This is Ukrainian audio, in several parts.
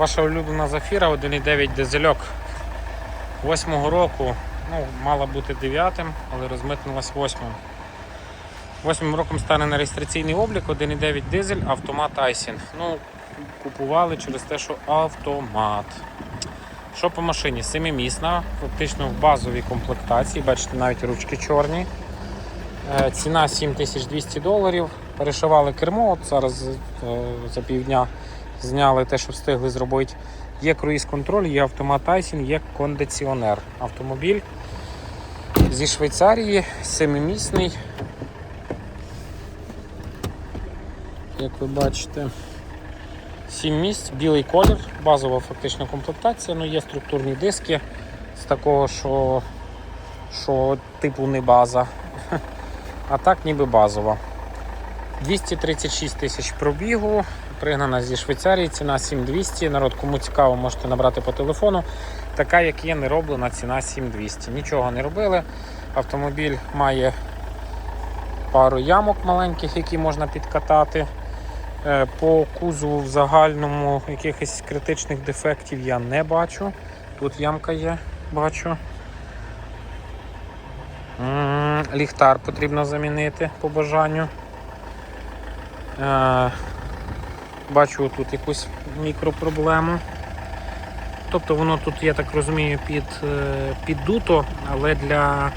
Ваша улюблена зафіра 1,9 дизельок 8-го року. Ну, мала бути 9-м, але розмитнулась 8-м. 8 роком стане на реєстраційний облік 1,9 дизель, автомат Айсін. Ну, купували через те, що автомат. Що по машині? Семимісна, фактично в базовій комплектації. Бачите, навіть ручки чорні. Е, Ціна 7200 доларів. Перешивали кермо. От зараз е, за півдня зняли те, що встигли зробити. Є круїз-контроль, є автомат Айсін, є кондиціонер. Автомобіль зі Швейцарії, семимісний. Як ви бачите, 7 місць, білий колір, базова фактично комплектація, ну є структурні диски з такого, що, що типу не база. А так ніби базова. 236 тисяч пробігу, пригнана зі Швейцарії, ціна 7200. Народ, кому цікаво, можете набрати по телефону. Така, як є, не роблена, ціна 7200. Нічого не робили. Автомобіль має пару ямок маленьких, які можна підкатати. Е, По кузову в загальному якихось критичних дефектів я не бачу. Тут ямка є, бачу. Ліхтар потрібно замінити по бажанню. Бачу тут якусь мікропроблему. Тобто воно тут, я так розумію, під, е, піддуто, але для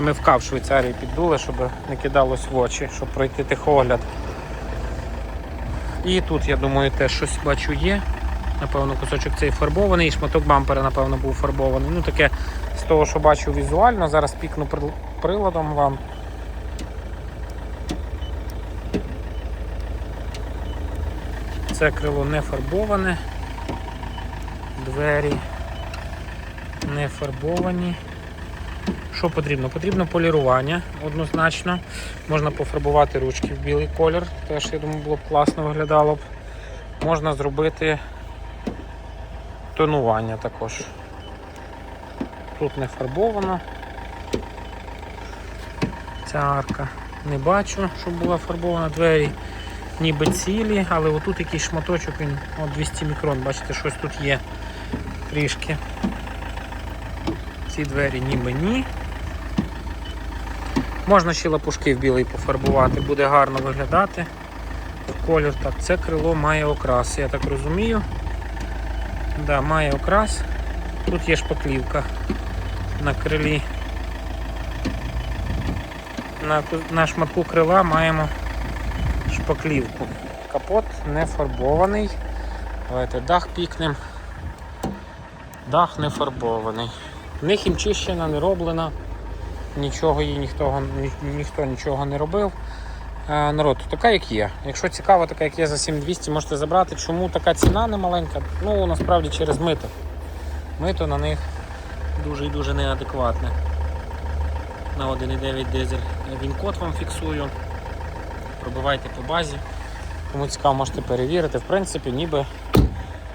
МФК в Швейцарії піддули, щоб не кидалось в очі, щоб пройти тихогляд. І тут, я думаю, теж щось бачу є. Напевно, кусочок цей фарбований, і шматок бампера, напевно, був фарбований. Ну, таке з того, що бачу візуально, зараз пікну приладом вам. Це крило не фарбоване. Двері не фарбовані. Що потрібно? Потрібно полірування однозначно. Можна пофарбувати ручки в білий колір, теж я думаю було б класно виглядало б. Можна зробити тонування також. Тут не фарбовано. Ця арка не бачу, щоб була фарбована двері. Ніби цілі, але отут якийсь шматочок, він от 200 мікрон, бачите, щось тут є трішки. Ці двері ніби ні. Можна ще лапушки в білий пофарбувати, буде гарно виглядати. Колір так, це крило має окрас, я так розумію. Да, має окрас. Тут є шпаклівка на крилі. На, на шматку крила маємо шпаклівку. Капот не фарбований. Давайте дах пікнем. Дах не фарбований. В них хімчищина не роблена. Нічого їй ніхто, ні, ніхто нічого не робив. Е, народ, така як є. Якщо цікаво, така як є за 7200, можете забрати. Чому така ціна не маленька? Ну, насправді через мито. Мито на них дуже і дуже неадекватне. На 1,9 дизель. Він код вам фіксую. Пробивайте по базі. Кому цікаво, можете перевірити. В принципі, ніби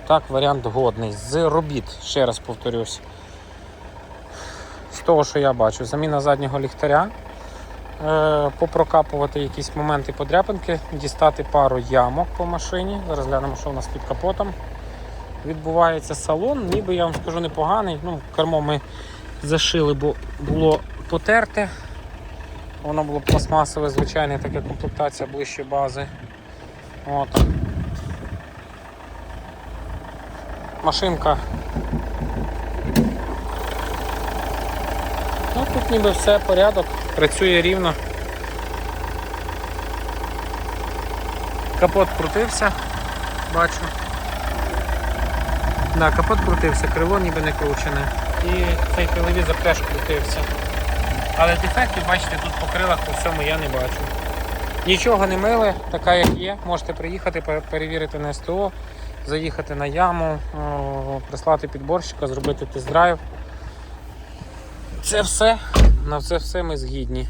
так варіант годний. З робіт, ще раз повторюсь. З того, що я бачу, заміна заднього ліхтаря, е, попрокапувати якісь моменти подряпинки, дістати пару ямок по машині. Зараз глянемо, що у нас під капотом. Відбувається салон, ніби я вам скажу непоганий. Ну, кермо ми зашили, бо було потерте. Воно було пластмасове, звичайне, така комплектація ближче бази. От. Машинка. Ну, тут ніби все порядок, працює рівно. Капот крутився, бачу. Да, капот крутився, крило ніби не кручене. І цей телевізор теж крутився. Але дефектів, бачите, тут по крилах по всьому я не бачу. Нічого не мили, така як є. Можете приїхати, перевірити на СТО, заїхати на яму, прислати підборщика, зробити тест-драйв. Це все. На це все ми згідні.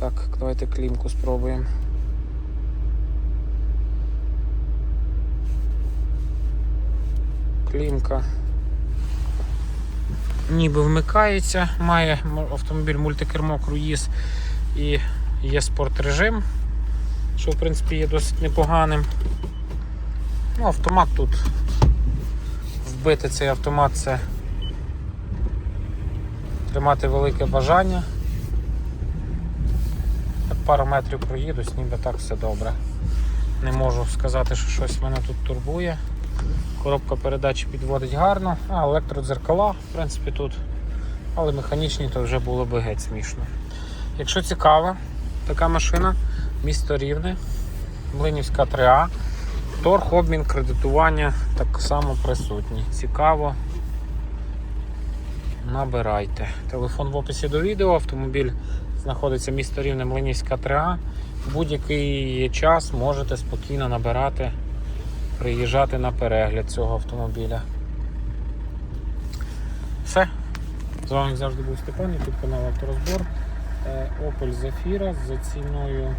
Так, давайте клімку спробуємо. Клімка ніби вмикається, має автомобіль мультикермо круїз і є спорт режим, що в принципі є досить непоганим. Ну, автомат тут. Вбити цей автомат це тримати велике бажання. Пару метрів проїдусь, ніби так все добре. Не можу сказати, що щось мене тут турбує. Коробка передач підводить гарно, а електродзеркала, в принципі, тут. Але механічні то вже було би геть смішно. Якщо цікаво, така машина, місто Рівне, Млинівська 3А, торг, обмін, кредитування так само присутні. Цікаво. Набирайте. Телефон в описі до відео, автомобіль знаходиться місто Рівне Млинівська 3А. В будь-який час можете спокійно набирати, приїжджати на перегляд цього автомобіля. Все. З вами завжди був Степан, тут канал Авторозбор. Е, Opel Zafira за ціною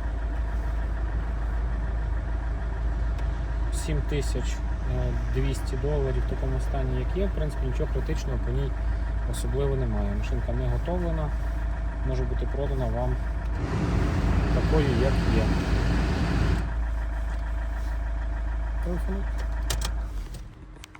7200 доларів в такому стані, як є. В принципі, нічого критичного по ній особливо немає. Машинка не готовлена, може бути продана вам такою, як є. Então, eu falei,